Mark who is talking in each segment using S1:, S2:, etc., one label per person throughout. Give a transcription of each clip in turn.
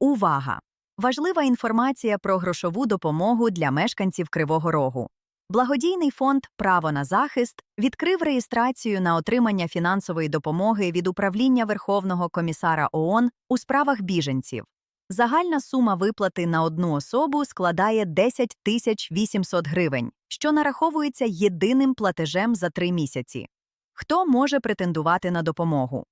S1: Увага! Важлива інформація про грошову допомогу для мешканців Кривого Рогу. Благодійний фонд Право на захист відкрив реєстрацію на отримання фінансової допомоги від управління Верховного комісара ООН у справах біженців. Загальна сума виплати на одну особу складає 10 тисяч 800 гривень, що нараховується єдиним платежем за три місяці. Хто може претендувати на допомогу?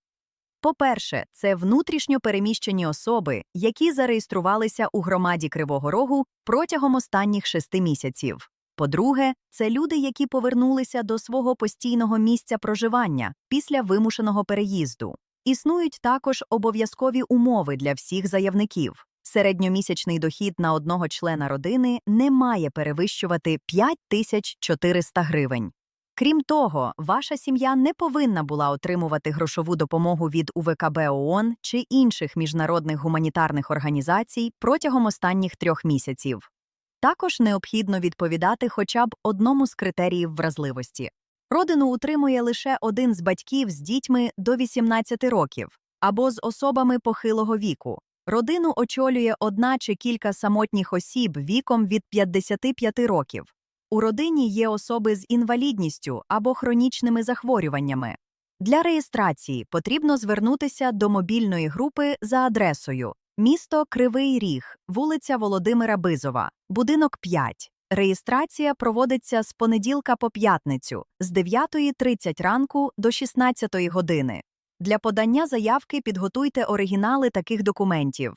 S1: По-перше, це внутрішньо переміщені особи, які зареєструвалися у громаді Кривого Рогу протягом останніх шести місяців. По-друге, це люди, які повернулися до свого постійного місця проживання після вимушеного переїзду. Існують також обов'язкові умови для всіх заявників. Середньомісячний дохід на одного члена родини не має перевищувати 5400 гривень. Крім того, ваша сім'я не повинна була отримувати грошову допомогу від УВКБ ООН чи інших міжнародних гуманітарних організацій протягом останніх трьох місяців. Також необхідно відповідати хоча б одному з критеріїв вразливості. Родину утримує лише один з батьків з дітьми до 18 років або з особами похилого віку. Родину очолює одна чи кілька самотніх осіб віком від 55 років. У родині є особи з інвалідністю або хронічними захворюваннями. Для реєстрації потрібно звернутися до мобільної групи за адресою місто Кривий Ріг, вулиця Володимира Бизова, будинок 5. Реєстрація проводиться з понеділка по п'ятницю з 9.30 ранку до 16 години. Для подання заявки підготуйте оригінали таких документів: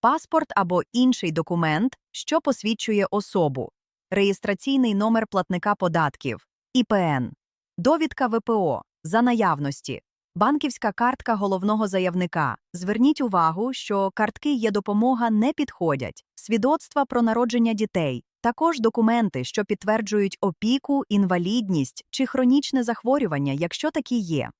S1: паспорт або інший документ, що посвідчує особу, реєстраційний номер платника податків, ІПН, довідка ВПО за наявності, банківська картка головного заявника. Зверніть увагу, що картки є допомога не підходять, свідоцтва про народження дітей, також документи, що підтверджують опіку, інвалідність чи хронічне захворювання, якщо такі є.